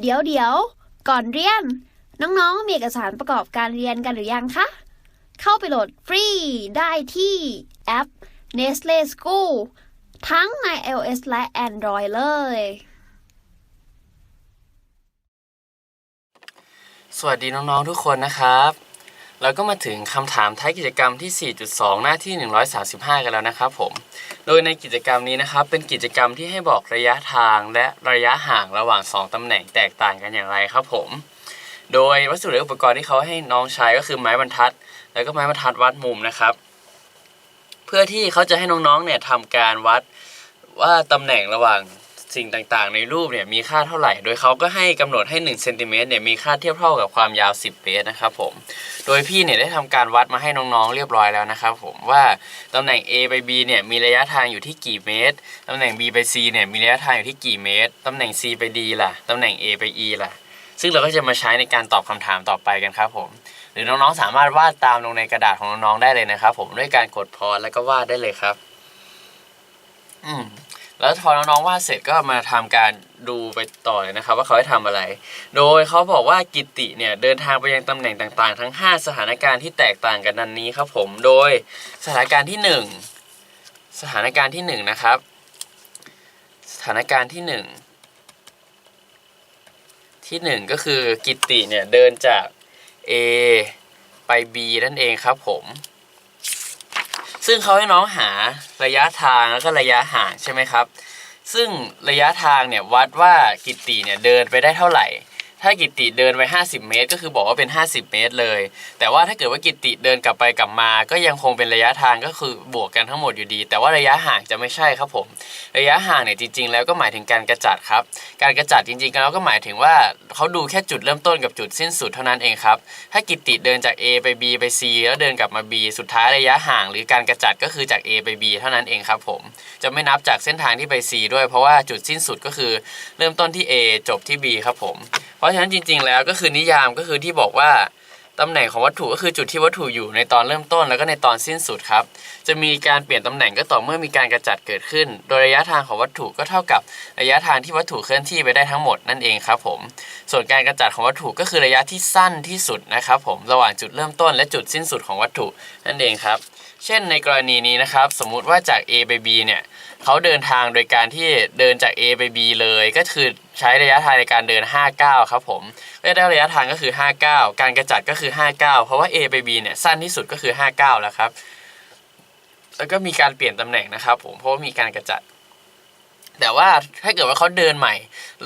เดี๋ยวเดี๋ยว ก่อนเรียน น้องๆ มีเอกสารประกอบการเรียนกันหรือยังคะ เข้าไปโหลดฟรีได้ที่แอป Nestle School ทั้งใน iOS และ Android เลย สวัสดีน้องๆทุกคนนะครับ เราก็มาถึงคำถามท้ายกิจกรรมที่ 4.2 หน้าที่ 135 กันแล้วนะครับผม โดยในกิจกรรมนี้นะครับ เป็นกิจกรรมที่ให้บอกระยะทางและระยะห่างระหว่าง 2ตำแหน่งแตกต่างกันอย่างไรครับผม โดยวัสดุและอุปกรณ์ที่เขาให้น้องใช้ก็คือไม้บรรทัด แล้วก็ไม้บรรทัดวัดมุมนะครับ เพื่อที่เขาจะให้น้องๆเนี่ยทำการวัดว่าตำแหน่งระหว่าง สิ่งต่างๆ ในรูปเนี่ยมีค่าเท่าไหร่ โดยเขาก็ให้กำหนดให้1เซนติเมตรเนี่ยมีค่าเทียบเท่ากับความยาว 10เมตรนะครับผม โดยพี่เนี่ยได้ทำการวัดมาให้น้องๆเรียบร้อยแล้วนะครับผมว่าตำแหน่ง A ไป B เนี่ยมีระยะทางอยู่ที่กี่เมตรตำแหน่ง B ไป C เนี่ยมีระยะทางอยู่ที่กี่เมตรตำแหน่ง C ไป D ล่ะตำแหน่ง A ไป E ล่ะ ซึ่งเราก็จะมาใช้ในการตอบคำถามต่อไปกันครับผม หรือน้องๆสามารถวาดตามลงในกระดาษของน้องๆได้เลยนะครับผมด้วยการกดพอแล้วก็วาดได้เลยครับ อืม แล้วพอน้องๆวาดเสร็จก็มาทำการดูไปต่อเลยนะครับ ว่าเขาให้ทำอะไร โดยเขาบอกว่ากิติเนี่ยเดินทางไปยังตำแหน่งต่างๆ ทั้ง 5 สถานการณ์ที่แตกต่างกันดังนี้ครับผมโดยสถานการณ์ที่ 1 สถานการณ์ที่ 1 นะครับ สถานการณ์ที่ 1 ที่ 1 ก็คือกิติเนี่ยเดินจาก A ไป B นั่นเองครับผม ซึ่งเขาให้น้องหาระยะทางแล้วก็ระยะห่างใช่ไหมครับ ซึ่งระยะทางเนี่ยวัดว่ากิตติเนี่ยเดินไปได้เท่าไหร่ ถ้ากิตติเดินไป 50 เมตร ก็คือบอกว่าเป็น 50 เมตรเลย แต่ว่าถ้าเกิดว่ากิตติเดินกลับไปกลับมา ก็ยังคงเป็นระยะทางก็คือบวกกันทั้งหมดอยู่ดี แต่ว่าระยะห่างจะไม่ใช่ครับผม ระยะห่างเนี่ยจริง ๆ แล้วก็หมายถึงการกระจัดครับ การกระจัดจริงๆแล้วก็หมายถึงว่าเขาดูแค่จุดเริ่มต้นกับจุดสิ้นสุดเท่านั้นเองครับ ถ้ากิติเดินจาก A ไป B ไป C แล้วเดินกลับมา B สุดท้ายระยะห่าง หรือการกระจัดก็คือจาก A ไป B เท่านั้นเองครับผม จะไม่นับจากเส้นทางที่ไป C ด้วยเพราะว่าจุดสิ้นสุดก็คือเริ่มต้นที่ A จบที่ B ครับผม เพราะฉะนั้นจริง ๆ แล้วก็คือนิยามก็คือที่บอกว่าตำแหน่งของวัตถุก็คือจุดที่วัตถุอยู่ในตอนเริ่มต้นแล้วก็ในตอนสิ้นสุดครับ จะมีการเปลี่ยนตำแหน่งก็ต่อเมื่อมีการกระจัดเกิดขึ้น โดยระยะทางของวัตถุก็เท่ากับระยะทางที่วัตถุเคลื่อนที่ไปได้ทั้งหมดนั่นเองครับผม ส่วนการกระจัดของวัตถุก็คือระยะที่สั้นที่สุดนะครับผม ระหว่างจุดเริ่มต้นและจุดสิ้นสุดของวัตถุนั่นเองครับ เช่นในกรณีนี้นะครับ สมมุติว่าจาก A ไป B เนี่ยเขาเดินทางโดยการที่เดินจาก A ไป B เลย ก็คือใช้ระยะทางในการเดิน 59 ครับผมก็ได้ระยะทางก็คือ 59 การกระจัดก็คือ 59 เพราะว่า A ไป B เนี่ยสั้นที่สุดก็คือ 59 แล้วครับ แล้วก็มีการเปลี่ยนตำแหน่งนะครับผมเพราะว่ามีการกระจัด แต่ว่าถ้าเกิดว่าเขาเดินใหม่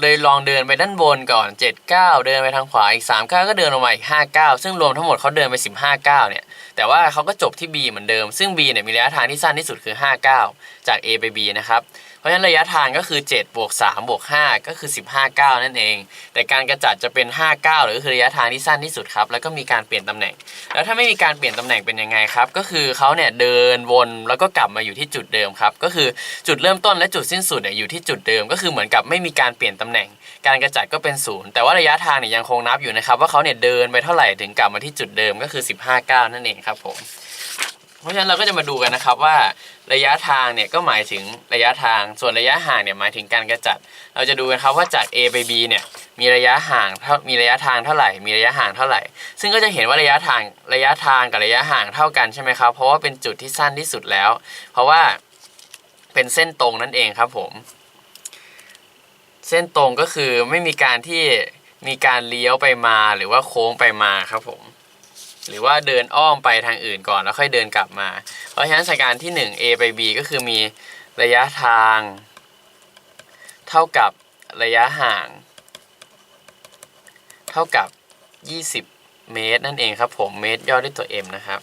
เลยลองเดินไปด้านบนก่อน 79 เดินไปทางขวาอีก 3 9 ก็เดินลงมาอีก 59 ซึ่งรวมทั้งหมดเขาเดินไป 15 9เนี่ย แต่ว่าเขาก็จบที่ B เหมือนเดิม ซึ่ง B เนี่ยมีระยะทางที่สั้นที่สุดคือ 59 จาก A ไป B นะครับ เพราะฉะนั้นระยะทางก็คือ7บวก3บวก5ก็คือ 15 9 นั่นเอง แต่การกระจัดจะเป็น 59 หรือคือระยะทางที่สั้นที่สุดครับ แล้วก็มีการเปลี่ยนตำแหน่ง แล้วถ้าไม่มีการเปลี่ยนตำแหน่งเป็นยังไงครับ ก็คือเขาเนี่ยเดินวนแล้วก็กลับมาอยู่ที่จุดเดิมครับ ก็คือจุดเริ่มต้นและจุดสิ้นสุดเนี่ยอยู่ที่จุดเดิม ก็คือเหมือนกับไม่มีการเปลี่ยนตำแหน่ง การกระจัดก็เป็นศูนย์แต่ว่าระยะทางเนี่ยยังคงนับอยู่นะครับว่าเขาเนี่ยเดินไปเท่าไหร่ถึงกลับมาที่จุดเดิมก็คือ 15 9 นั่นเองครับผม เพราะฉะนั้นเราก็จะมาดูกันนะครับว่าระยะทางเนี่ยก็หมายถึงระยะทาง ส่วนระยะห่างเนี่ยหมายถึงการกระจัด เราจะดูกันครับว่าจาก A ไป B เนี่ยมีระยะห่างเท่ามีระยะทางเท่าไหร่ มีระยะห่างเท่าไหร่ ซึ่งก็จะเห็นว่าระยะทางระยะทางกับระยะห่างเท่ากันใช่ไหมครับ เพราะว่าเป็นจุดที่สั้นที่สุดแล้ว เพราะว่าเป็นเส้นตรงนั่นเองครับผม เส้นตรงก็คือไม่มีการที่มีการเลี้ยวไปมาหรือว่าโค้งไปมาครับผม หรือว่าเดินอ้อมไปทางอื่นก่อนแล้วค่อยเดินกลับมา เพราะฉะนั้นสถานการณ์ที่ 1 A ไป B ก็คือมีระยะทาง เท่ากับระยะห่าง เท่ากับ 20 เมตร นั่นเองครับผมเมตรย่อด้วยตัว M นะครับ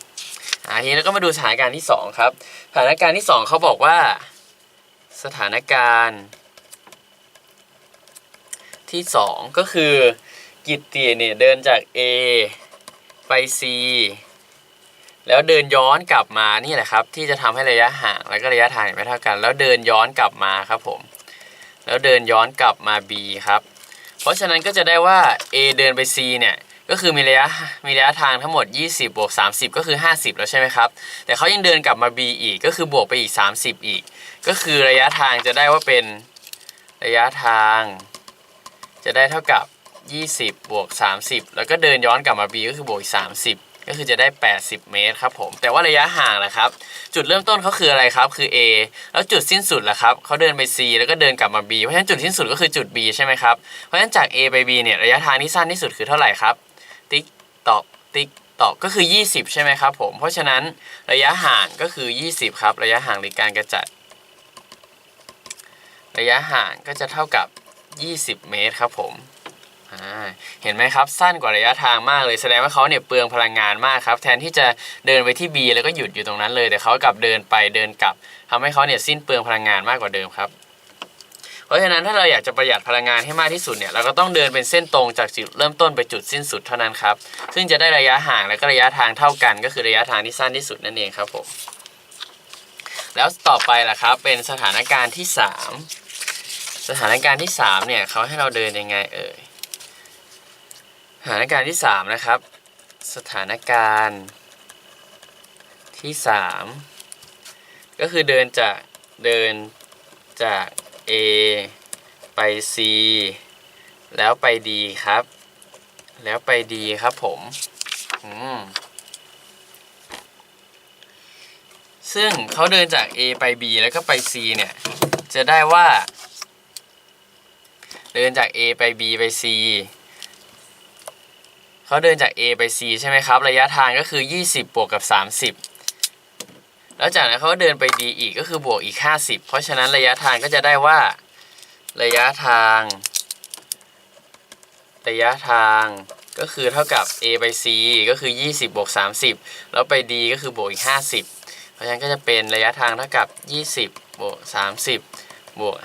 อ่าทีนี้เราก็มาดูสถานการณ์ที่ 2 ครับ สถานการณ์ที่ 2 เขาบอกว่า สถานการณ์ ที่ 2 ก็คือกิตติเนี่ยเดินจาก A ไป C แล้วเดินย้อนกลับมานี่แหละครับ ที่จะทำให้ระยะห่างแล้วก็ระยะทางไม่เท่ากัน แล้วเดินย้อนกลับมาครับผม แล้วเดินย้อนกลับมา B ครับ เพราะฉะนั้นก็จะได้ว่า A เดินไป C เนี่ยก็คือมีระยะมีระยะทางทั้งหมด 20บวก30 ก็คือ 50 แล้วใช่ไหมครับ แต่เขายังเดินกลับมา B อีกก็คือบวกไปอีก 30 อีก ก็คือระยะทางจะได้ว่าเป็นระยะทาง จะได้เท่ากับ 20 บวก 30 แล้วก็เดินย้อนกลับมา b ก็คือบวกอีก30 ก็คือจะได้ 80 เมตรครับผม แต่ว่าระยะห่างล่ะครับ จุดเริ่มต้นเขาคืออะไรครับ คือ A แล้วจุดสิ้นสุดล่ะครับเขาเดินไป C แล้วก็เดินกลับมา B เพราะฉะนั้นจุดสิ้นสุดก็คือจุด B ใช่ไหมครับ เพราะฉะนั้นจาก A ไป B เนี่ยระยะทางที่สั้นที่สุดคือเท่าไหร่ครับ ติ๊กตอก ติ๊กตอกก็คือ 20 ใช่ไหมครับผม เพราะฉะนั้นระยะห่างก็คือ 20 ครับ ระยะห่างหรือการกระจัด ระยะห่างก็จะเท่ากับ 20 เมตรครับผม เห็นไหมครับสั้นกว่าระยะทางมากเลยแสดงว่าเขาเนี่ยเปลืองพลังงานมากครับแทนที่จะเดินไปที่ B แล้วก็หยุดอยู่ตรงนั้นเลยแต่เขากลับเดินไปเดินกลับทำให้เขาเนี่ยสิ้นเปลืองพลังงานมากกว่าเดิมครับ เพราะฉะนั้นถ้าเราอยากจะประหยัดพลังงานให้มากที่สุดเนี่ยเราก็ต้องเดินเป็นเส้นตรงจากจุดเริ่มต้นไปจุดสิ้นสุดเท่านั้นครับซึ่งจะได้ระยะห่างและก็ระยะทางเท่ากัน ก็คือระยะทางที่สั้นที่สุดนั่นเองครับผมแล้วต่อไปล่ะครับเป็นสถานการณ์ที่สามสถานการณ์ที่สามเนี่ยเขาให้เราเดินยังไงเอ่ย ถานการณ์ที่สามนะครับ สถานการณ์ที่สามก็คือเดินจากเดินจาก A ไป C แล้วไป D ครับ แล้วไป D ครับผมอืมซึ่งเขาเดินจาก A ไป B แล้วก็ไป C เนี่ย จะได้ว่า เดินจาก A ไป B ไป C เขาเดินจาก A ไป C ใช่ไหมครับ ระยะทางก็คือ 20 บวกกับ 30 แล้วจากนั้นเขาเดินไป D อีกก็คือบวกอีก 50 เพราะฉะนั้นระยะทางก็จะได้ว่า ระยะทาง ระยะทางก็คือเท่ากับ a ไป c ก็คือ 20 บวก 30 แล้วไป d ก็คือบวกอีก 50 เพราะฉะนั้นก็จะเป็นระยะทางเท่ากับ 20 บวก 30 บวก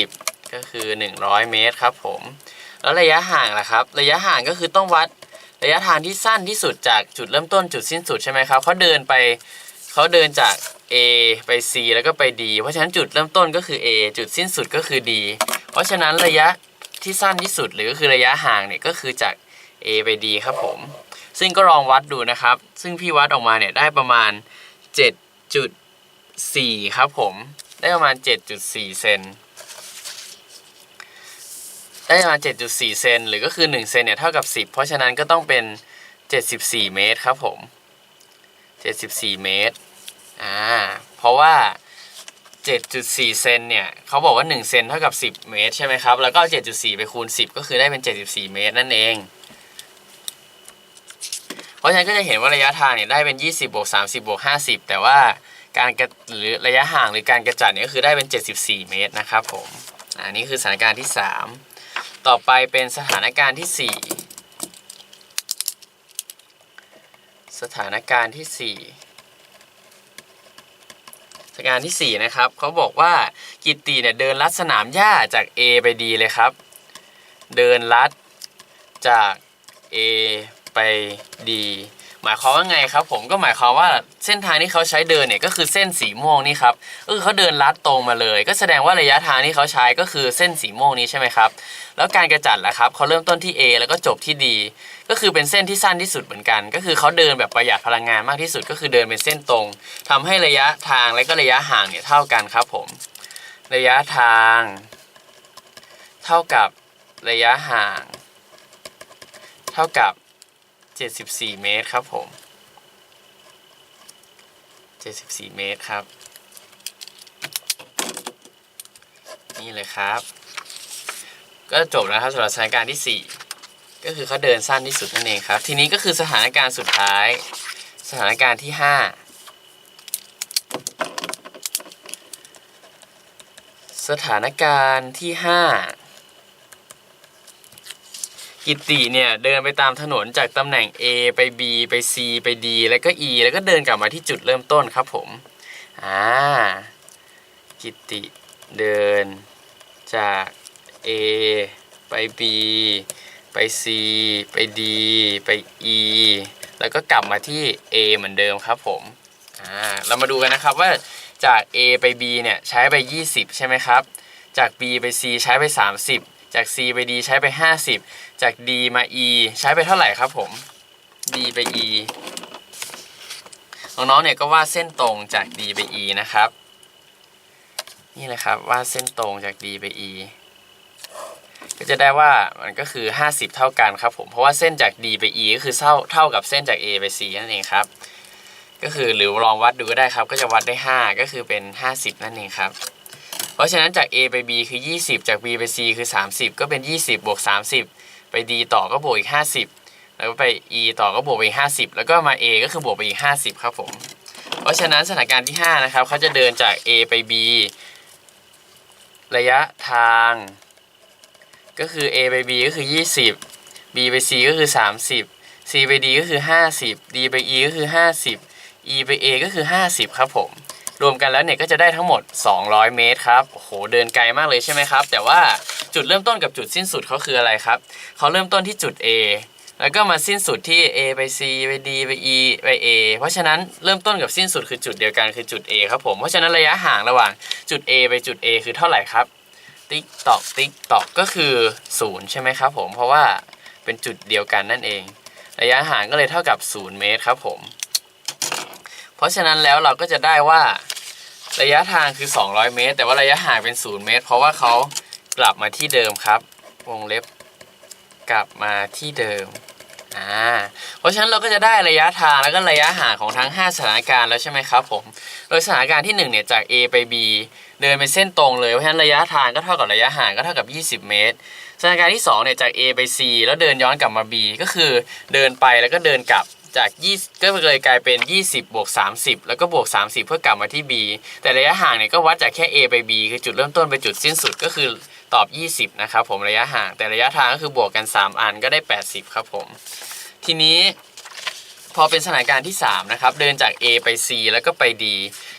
50 ก็คือ 100 เมตรครับผม แล้วระยะห่างล่ะครับ ระยะห่างก็คือต้องวัด ระยะทางที่สั้นที่สุดจากจุดเริ่มต้นจุดสิ้นสุดใช่ไหมครับเขาเดินไปเขาเดินจาก A ไป C แล้วก็ไป D เพราะฉะนั้นจุดเริ่มต้นก็คือ A จุดสิ้นสุดก็คือ D เพราะฉะนั้นระยะที่สั้นที่สุดหรือก็คือระยะห่างเนี่ยก็คือจาก A ไป D ครับผม ซึ่งก็ลองวัดดูนะครับ ซึ่งพี่วัดออกมาเนี่ยได้ประมาณ 7.4 ครับผม ได้ประมาณ 7.4 เซน ได้ประมาณ7.4 เซนหรือก็คือ 1 เซนเนี่ยเท่ากับ 10 เพราะฉะนั้นก็ต้องเป็น 74 เมตรครับผม 74 เมตร อ่า เพราะว่า 7.4 เซนเนี่ยเขาบอกว่า 1 เซนเท่ากับ 10 เมตรใช่ไหมครับ แล้วก็เอา7.4 ไปคูณ 10 ก็คือได้เป็น 74 เมตรนั่นเอง เพราะฉะนั้นก็จะเห็นว่าระยะทางเนี่ยได้เป็น 20บวก30บวก50 แต่ว่าการกระหรือระยะห่างหรือการกระจัดเนี่ยก็คือได้เป็น 74 เมตรนะครับผม อันนี้คือสถานการณ์ที่ 3 ต่อไปเป็นสถานการณ์ที่ 4 สถานการณ์ที่ 4สถานการณ์ที่ 4 นะครับเขาบอกว่ากิตติเนี่ยเดินลัดสนามหญ้าจาก A ไป D เลยครับ เดินลัดจาก A ไป D หมายความว่าไงครับ ผมก็หมายความว่าเส้นทางที่เขาใช้เดินเนี่ยก็คือเส้นสีม่วงนี่ครับเออเขาเดินลัดตรงมาเลย ก็แสดงว่าระยะทางที่เขาใช้ก็คือเส้นสีม่วงนี้ใช่ไหมครับแล้วการกระจัดล่ะครับเขาเริ่มต้นที่ A แล้วก็จบที่ D ก็คือเป็นเส้นที่สั้นที่สุดเหมือนกัน ก็คือเขาเดินแบบประหยัดพลังงานมากที่สุด ก็คือเดินเป็นเส้นตรงทำให้ระยะทางและก็ระยะห่างเนี่ยเท่ากันครับผม ระยะทาง เท่ากับระยะห่าง เท่ากับ 74 เมตรครับผม 74 เมตรครับ นี่เลยครับ ก็จบแล้วครับสำหรับสถานการณ์ที่ 4 ก็คือเขาเดินสั้นที่สุดนั่นเองครับ ทีนี้ก็คือสถานการณ์สุดท้าย สถานการณ์ที่ 5 สถานการณ์ที่ 5 กิติเนี่ยเดินไปตามถนนจากตำแหน่ง A ไป B ไป C ไป D แล้วก็ E แล้วก็เดินกลับมาที่จุดเริ่มต้นครับผมอ่ากิติเดินจาก A ไป B ไป C ไป D ไป E แล้วก็กลับมาที่ A เหมือนเดิมครับผมอ่าเรามาดูกันนะครับว่าจาก A ไป B เนี่ยใช้ไป 20 ใช่ไหมครับ จาก B ไป C ใช้ไป 30 จาก C ไป D ใช้ไป 50 จาก D มา E ใช้ไปเท่าไหร่ครับผม D ไป E น้องๆเนี่ยก็วาดเส้นตรงจาก D ไป E นะครับ นี่เลยครับวาดเส้นตรงจาก D ไป E ก็จะได้ว่ามันก็คือ 50 เท่ากันครับผมเพราะว่าเส้นจาก D ไป E ก็คือเท่าเท่ากับเส้นจาก A ไป C นั่นเองครับ ก็คือหรือลองวัดดูก็ได้ครับ ก็จะวัดได้ 5 ก็คือเป็น 50 นั่นเองครับ เพราะฉะนั้นจาก A ไป B คือ 20 จาก B ไป C คือ 30 ก็เป็น 20 บวก 30 ไป D ต่อก็บวกอีก 50 แล้วก็ไป E ต่อก็บวกไปอีก 50 แล้วก็มา A ก็คือบวกไปอีก 50 ครับผม เพราะฉะนั้นสถานการณ์ที่ 5 นะครับเขาจะเดินจาก A ไป B ระยะทาง ก็คือ A ไป B ก็คือ 20 B ไป C ก็คือ 30 C ไป D ก็คือ 50 D ไป E ก็คือ 50 E ไป A ก็คือ 50 ครับผม รวมกันแล้วเนี่ยก็จะได้ทั้งหมด 200 เมตรครับโอ้โหเดินไกลมากเลยใช่ไหมครับ แต่ว่าจุดเริ่มต้นกับจุดสิ้นสุดเขาคืออะไรครับเขาเริ่มต้นที่จุด A แล้วก็มาสิ้นสุดที่ A ไป C ไป D ไป E ไป A เพราะฉะนั้นเริ่มต้นกับสิ้นสุดคือจุดเดียวกันคือจุด A ครับผม เพราะฉะนั้นระยะห่างระหว่างจุด A ไปจุด A คือเท่าไหร่ครับ ติ๊กตอกติ๊กตอกก็คือศูนย์ใช่ไหมครับผม เพราะว่าเป็นจุดเดียวกันนั่นเอง ระยะห่างก็เลยเท่ากับ 0 เมตรครับผม เพราะฉะนั้นแล้วเราก็จะได้ว่าระยะทางคือ 200 เมตร แต่ว่าระยะห่างเป็น 0 เมตร เพราะว่าเขากลับมาที่เดิมครับ วงเล็บกลับมาที่เดิมอ่าเพราะฉะนั้นเราก็จะได้ระยะทางแล้วก็ระยะห่างของทั้ง 5 สถานการณ์แล้วใช่ไหมครับผม โดยสถานการณ์ที่1เนี่ยจาก A ไป B เดินเป็นเส้นตรงเลย เพราะฉะนั้นระยะทางก็เท่ากับระยะห่างก็เท่ากับ 20 เมตร สถานการณ์ที่2เนี่ยจาก A ไป C แล้วเดินย้อนกลับมา B ก็คือเดินไปแล้วก็เดินกลับ จาก20ก็เลยกลายเป็น 20 บวก 30 แล้วก็บวก 30 เพื่อกลับมาที่ B แต่ระยะห่างเนี่ยก็วัดจากแค่ A ไป B คือจุดเริ่มต้นไปจุดสิ้นสุดก็คือตอบ 20 นะครับผมระยะห่างแต่ระยะทางก็คือบวกกัน 3 อันก็ได้ 80 ครับผม ทีนี้พอเป็นสถานการณ์ที่ 3 นะครับ เดินจาก A ไป C แล้วก็ไป D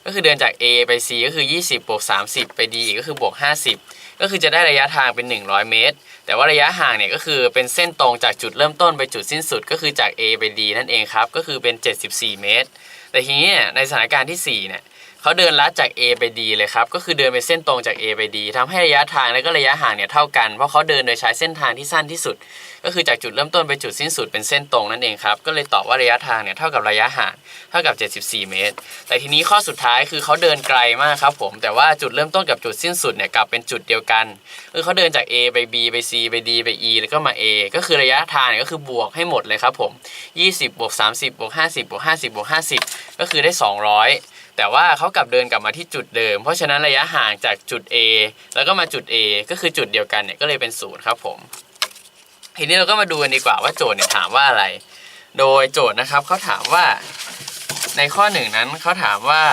ก็คือเดินจาก A ไป C ก็คือ 20 บวก 30 ไป D อีกก็คือบวก 50 ก็คือจะได้ระยะทางเป็น 100 เมตร แต่ว่าระยะห่างเนี่ยก็คือเป็นเส้นตรงจากจุดเริ่มต้นไปจุดสิ้นสุด ก็คือจาก A ไป D นั่นเองครับ ก็คือเป็น 74 เมตร แต่ทีนี้ในสถานการณ์ที่4เนี่ย เขาเดินลัดจาก A ไป D เลยครับ ก็คือเดินเป็นเส้นตรงจาก A ไป D ทำให้ระยะทางและก็ระยะห่างเนี่ยเท่ากัน เพราะเขาเดินโดยใช้เส้นทางที่สั้นที่สุด ก็คือจากจุดเริ่มต้นไปจุดสิ้นสุดเป็นเส้นตรงนั่นเองครับ ก็เลยตอบว่าระยะทางเนี่ยเท่ากับระยะห่างเท่ากับ 74 เมตร แต่ทีนี้ข้อสุดท้ายคือเขาเดินไกลมากครับผม แต่ว่าจุดเริ่มต้นกับจุดสิ้นสุดเนี่ยกลับเป็นจุดเดียวกัน คือเขาเดินจาก A ไป B ไป C ไป D ไป E แล้วก็มา A ก็คือระยะทางเนี่ยก็คือบวกให้หมดเลยครับผม 20บวก30บวก50บวก50บวก50 ก็คือได้ 200 แต่ว่าเขากลับเดินกลับมาที่จุดเดิม เพราะฉะนั้นระยะห่างจากจุด A แล้วก็มาจุด A ก็คือจุดเดียวกันเนี่ยก็เลยเป็นศูนย์ครับผมทีนี้เราก็มาดูกันดีกว่าว่าโจทย์เนี่ยถามว่าอะไร โดยโจทย์นะครับเขาถามว่าในข้อหนึ่งนั้นเขาถามว่า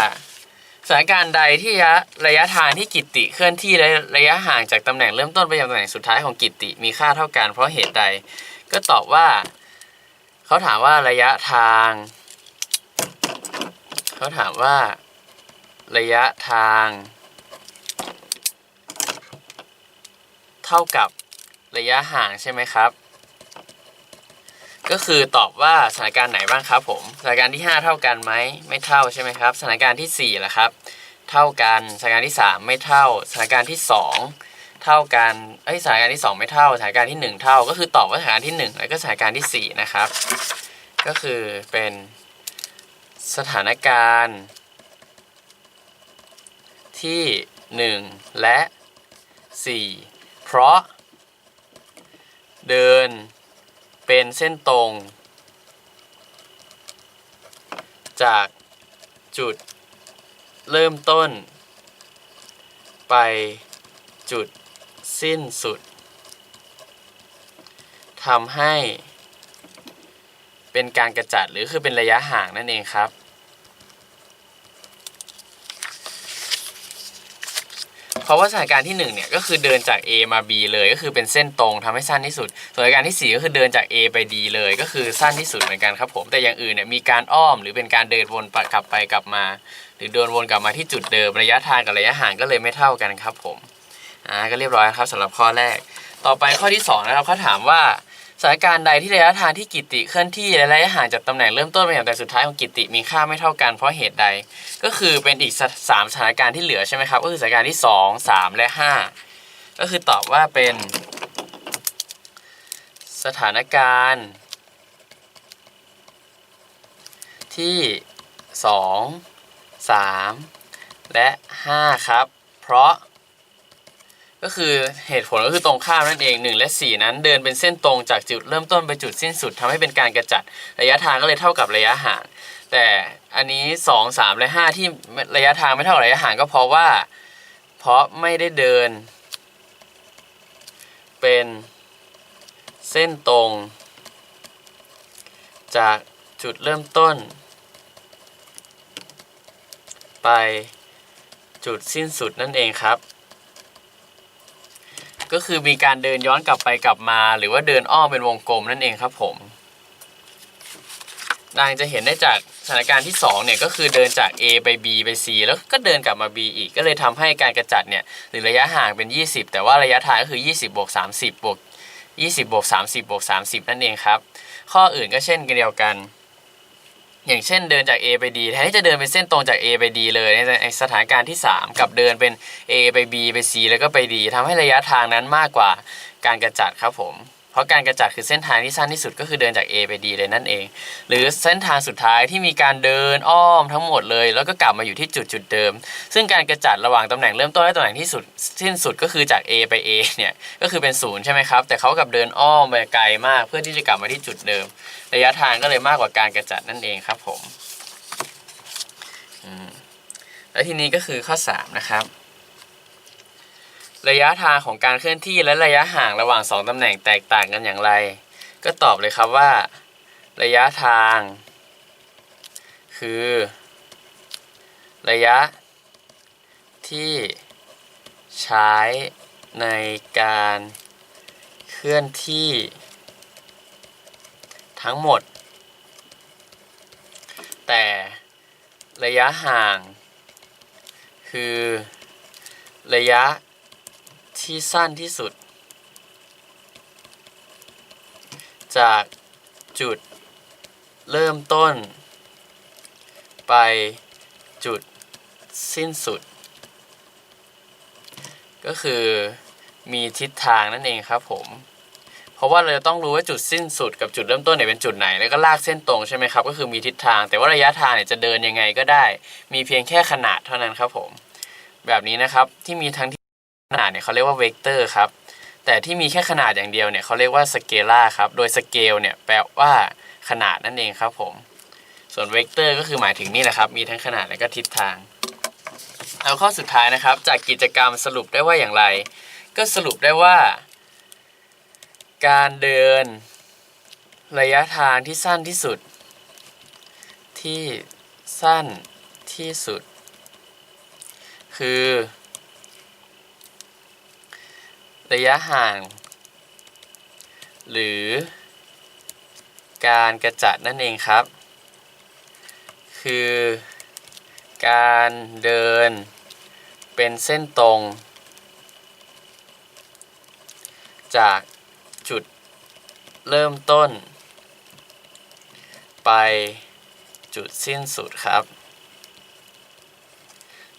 สถานการณ์ใดที่ระยะระยะทางที่กิตติเคลื่อนที่และระยะห่างจากตำแหน่งเริ่มต้นไปยังตำแหน่งสุดท้ายของกิตติมีค่าเท่ากันเพราะเหตุใด ก็ตอบว่าเขาถามว่าระยะทาง เขาถามว่า ระยะทาง เท่ากับระยะห่างใช่ไหมครับ ก็คือตอบว่าสถานการณ์ไหนบ้างครับผมสถานการณ์ที่ 5 เท่ากันไหมไม่เท่าใช่ไหมครับสถานการณ์ที่4ล่ะครับ เท่ากันสถานการณ์ที่ 3 ไม่เท่าสถานการณ์ที่ 2 เท่ากันเอ้ยสถานการณ์ที่ 2 ไม่เท่าสถานการณ์ที่ 1 เท่า ก็คือตอบว่าสถานการณ์ที่ 1 แล้วก็สถานการณ์ที่ 4 นะครับ ก็คือเป็น สถานการณ์ ที่ 1 และ 4 เพราะ เดิน เป็นเส้นตรง จากจุดเริ่มต้น ไปจุดสิ้นสุดทำให้ เป็นการกระจัดหรือคือเป็นระยะห่างนั่นเองครับ เพราะว่าสถานการณ์ที่1เนี่ยก็คือเดินจาก A มา B เลยก็คือเป็นเส้นตรงทำให้สั้นที่สุด ส่วนสถานการณ์ที่ 4 ก็คือเดินจาก A ไป D เลยก็คือสั้นที่สุดเหมือนกันครับผม แต่อย่างอื่นเนี่ยมีการอ้อมหรือเป็นการเดินวนกลับไปกลับมา หรือเดินวนกลับมาที่จุดเดิมระยะทางกับระยะห่างก็เลยไม่เท่ากันครับผม อ่าก็เรียบร้อยครับสำหรับข้อแรก ต่อไปข้อที่2นะครับเขาถามว่า สถานการณ์ใดที่ระยะทางที่กิตติเคลื่อนที่และระยะห่างจากตำแหน่งเริ่มต้นไปยังแต่สุดท้ายของกิตติมีค่าไม่เท่ากันเพราะเหตุใด ก็คือเป็นอีกสามสถานการณ์ที่เหลือใช่ไหมครับก็คือสถานการณ์ที่ 2 3 และ 5 ก็คือตอบว่าเป็นสถานการณ์ ที่ 2 3 และ 5 ครับ เพราะ ก็คือเหตุผลก็คือตรงข้ามนั่นเอง 1 และ 4 นั้น เดินเป็นเส้นตรงจากจุดเริ่มต้นไปจุดสิ้นสุดทำให้เป็นการกระจัดระยะทางก็เลยเท่ากับระยะห่างแต่อันนี้ 2 3 และ 5 ที่ระยะทางไม่เท่าระยะห่างก็เพราะว่า เพราะไม่ได้เดิน เป็นเส้นตรง จากจุดเริ่มต้น ไปจุดสิ้นสุดนั่นเองครับ ก็คือมีการเดินย้อนกลับไปกลับมา หรือว่าเดินอ้อมเป็นวงกลมนั่นเองครับผมดังจะเห็นได้จากสถานการณ์ที่2เนี่ยก็คือเดินจาก A ไป B ไป C แล้วก็เดินกลับมา B อีก ก็เลยทำให้การกระจัดเนี่ยหรือระยะห่างเป็น 20 แต่ว่าระยะทางก็คือ 20บวก30บวก20บวก30บวก30 นั่นเองครับ ข้ออื่นก็เช่นกันเดียวกัน อย่างเช่นเดินจาก A ไป D แทนที่จะเดินเป็นเส้นตรงจาก A ไป D เลยในสถานการณ์ที่ 3 กับเดินเป็น A ไป B ไป C แล้วก็ไป D ทำให้ระยะทางนั้นมากกว่าการกระจัดครับผม เพราะการกระจัดคือเส้นทางที่สั้นที่สุดก็คือเดินจาก A ไป D เลยนั่นเอง หรือเส้นทางสุดท้ายที่มีการเดินอ้อมทั้งหมดเลย แล้วก็กลับมาอยู่ที่จุดจุดเดิม ซึ่งการกระจัดระหว่างตำแหน่งเริ่มต้นและตำแหน่งที่สุดสิ้นสุดก็คือจาก A ไป A เนี่ยก็คือเป็นศูนย์ใช่ไหมครับแต่เขากลับเดินอ้อมไปไกลมาก เพื่อที่จะกลับมาที่จุดเดิม ระยะทางก็เลยมากกว่าการกระจัดนั่นเองครับผมอืมแล้วทีนี้ก็คือข้อ 3 นะครับ ระยะทางของการเคลื่อนที่และระยะห่างระหว่าง 2ตำแหน่งแตกต่างกันอย่างไร ก็ตอบเลยครับว่า ระยะทาง คือ ระยะ ที่ใช้ในการเคลื่อนที่ ทั้งหมด แต่ระยะห่าง คือ ระยะ ที่สั้นที่สุด จากจุดเริ่มต้น ไปจุดสิ้นสุด ก็คือมีทิศทางนั่นเองครับผมเพราะว่าเราจะต้องรู้ว่าจุดสิ้นสุดกับจุดเริ่มต้นเนี่ยเป็นจุดไหน แล้วก็ลากเส้นตรงใช่ไหมครับ ก็คือมีทิศทาง แต่ว่าระยะทางเนี่ยจะเดินยังไงก็ได้ มีเพียงแค่ขนาดเท่านั้นครับผม แบบนี้นะครับที่มีทั้งที่ ขนาดเนี่ยเขาเรียกว่าเวกเตอร์ครับ แต่ที่มีแค่ขนาดอย่างเดียวเนี่ยเขาเรียกว่าสเกลาครับ โดยสเกลเนี่ยแปลว่าขนาดนั่นเองครับผม ส่วนเวกเตอร์ก็คือหมายถึงนี่แหละครับ มีทั้งขนาดและก็ทิศทาง เอาข้อสุดท้ายนะครับ จากกิจกรรมสรุปได้ว่าอย่างไร ก็สรุปได้ว่า การเดินระยะทางที่สั้นที่สุด ที่สั้นที่สุด คือ ระยะห่าง หรือ การกระจัดนั่นเองครับ คือ การเดิน เป็นเส้นตรง จากจุดเริ่มต้น ไปจุดสิ้นสุดครับ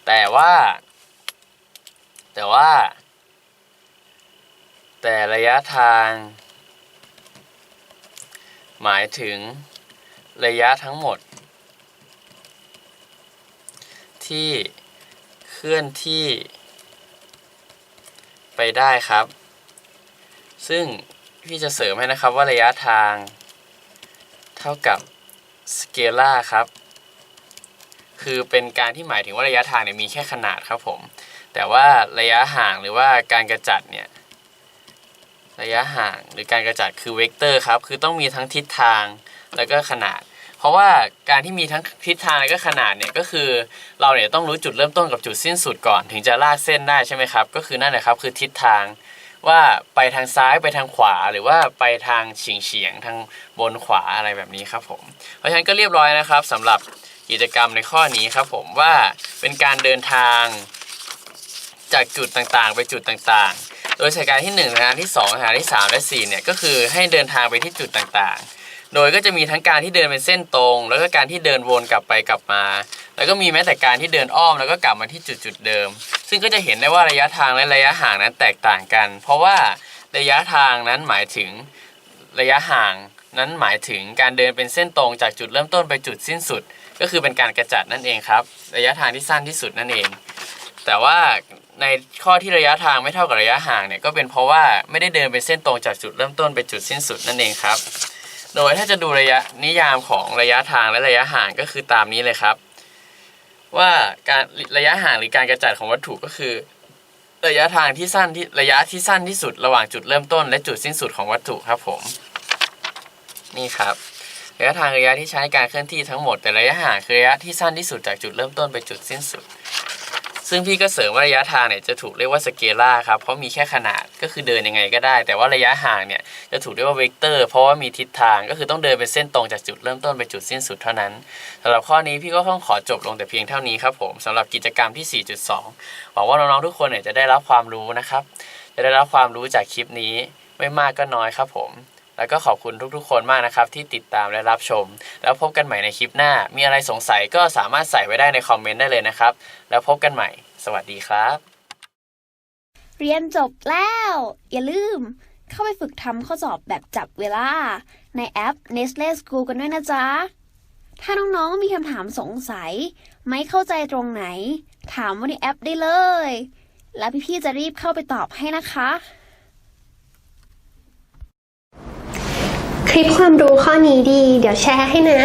แต่ว่า แต่ว่า แต่ระยะทาง หมายถึงระยะทั้งหมด ที่เคลื่อนที่ไปได้ครับ ซึ่งพี่จะเสริมให้นะครับว่าระยะทาง เท่ากับสเกลาครับ คือเป็นการที่หมายถึงว่าระยะทางเนี่ยมีแค่ขนาดครับผม แต่ว่าระยะห่างหรือว่าการกระจัดเนี่ย ระยะห่างหรือการกระจัดคือเวกเตอร์ครับ คือต้องมีทั้งทิศทางแล้วก็ขนาด เพราะว่าการที่มีทั้งทิศทางและก็ขนาดเนี่ยก็คือเราเนี่ยต้องรู้จุดเริ่มต้นกับจุดสิ้นสุดก่อน ถึงจะลากเส้นได้ใช่ไหมครับ ก็คือนั่นแหละครับคือทิศทางว่าไปทางซ้ายไปทางขวาหรือว่าไปทางเฉียงเฉียงทางบนขวาอะไรแบบนี้ครับผมเพราะฉะนั้นก็เรียบร้อยนะครับสำหรับกิจกรรมในข้อนี้ครับผมว่าเป็นการเดินทางจากจุดต่างๆ ไปจุดต่างๆ โดยสานการที่1สถานการที่2สานการที่3และ4เนี่ยก็คือให้เดินทางไปที่จุดต่างๆ โดยก็จะมีทั้งการที่เดินเป็นเส้นตรง แล้วก็การที่เดินวนกลับไปกลับมา แล้วก็มีแม้แต่การที่เดินอ้อมแล้วก็กลับมาที่จุดจุดๆเดิม ซึ่งก็จะเห็นได้ว่าระยะทางและระยะห่างนั้นแตกต่างกัน เพราะว่าระยะทางนั้นหมายถึงระยะห่างนั้นหมายถึงการเดินเป็นเส้นตรงจากจุดเริ่มต้นไปจุดสิ้นสุด ก็คือเป็นการกระจัดนั่นเองครับ ระยะทางที่สั้นที่สุดนั่นเอง แต่ว่า ในข้อที่ระยะทางไม่เท่ากับระยะห่างเนี่ยก็เป็นเพราะว่าไม่ได้เดินเป็นเส้นตรงจากจุดเริ่มต้นไปจุดสิ้นสุดนั่นเองครับ โดยถ้าจะดูระยะนิยามของระยะทางและระยะห่างก็คือตามนี้เลยครับ ว่าการระยะห่างหรือการกระจัดของวัตถุก็คือ ระยะทางที่สั้นที่ระยะที่สั้นที่สุดระหว่างจุดเริ่มต้น และจุดสิ้นสุดของวัตถุครับผม นี่ครับระยะทางระยะที่ใช้การเคลื่อนที่ทั้งหมดแต่ระยะห่างคือระยะที่สั้นที่สุดจากจุดเริ่มต้นไปจุดสิ้นสุด ซึ่งพี่ก็เสริมว่าระยะทางเนี่ยจะถูกเรียกว่าสเกล่าครับ เพราะมีแค่ขนาดก็คือเดินยังไงก็ได้ แต่ว่าระยะห่างเนี่ยจะถูกเรียกว่าเวกเตอร์ เพราะว่ามีทิศทางก็คือต้องเดินเป็นเส้นตรงจากจุดเริ่มต้นไปจุดสิ้นสุดเท่านั้นสำหรับข้อนี้พี่ก็ต้องขอจบลงแต่เพียงเท่านี้ครับผมสำหรับกิจกรรมที่ 4.2 หวังว่าน้องๆทุกคนเนี่ยจะได้รับความรู้นะครับ จะได้รับความรู้จากคลิปนี้ไม่มากก็น้อยครับผม แล้วก็ขอบคุณทุกๆ คนมากนะครับที่ติดตามและรับชม แล้วพบกันใหม่ในคลิปหน้า มีอะไรสงสัยก็สามารถใส่ไว้ได้ในคอมเมนต์ได้เลยนะครับ แล้วพบกันใหม่ สวัสดีครับ เรียนจบแล้ว อย่าลืม เข้าไปฝึกทำข้อสอบแบบจับเวลา ในแอป Nestle School กันด้วยนะจ๊ะ ถ้าน้องๆมีคำถามสงสัย ไม่เข้าใจตรงไหน ถามว่าในแอปได้เลย แล้วพี่ๆจะรีบเข้าไปตอบให้นะคะ ลิปความรู้ข้อนี้ดี เดี๋ยวแชร์ให้นะ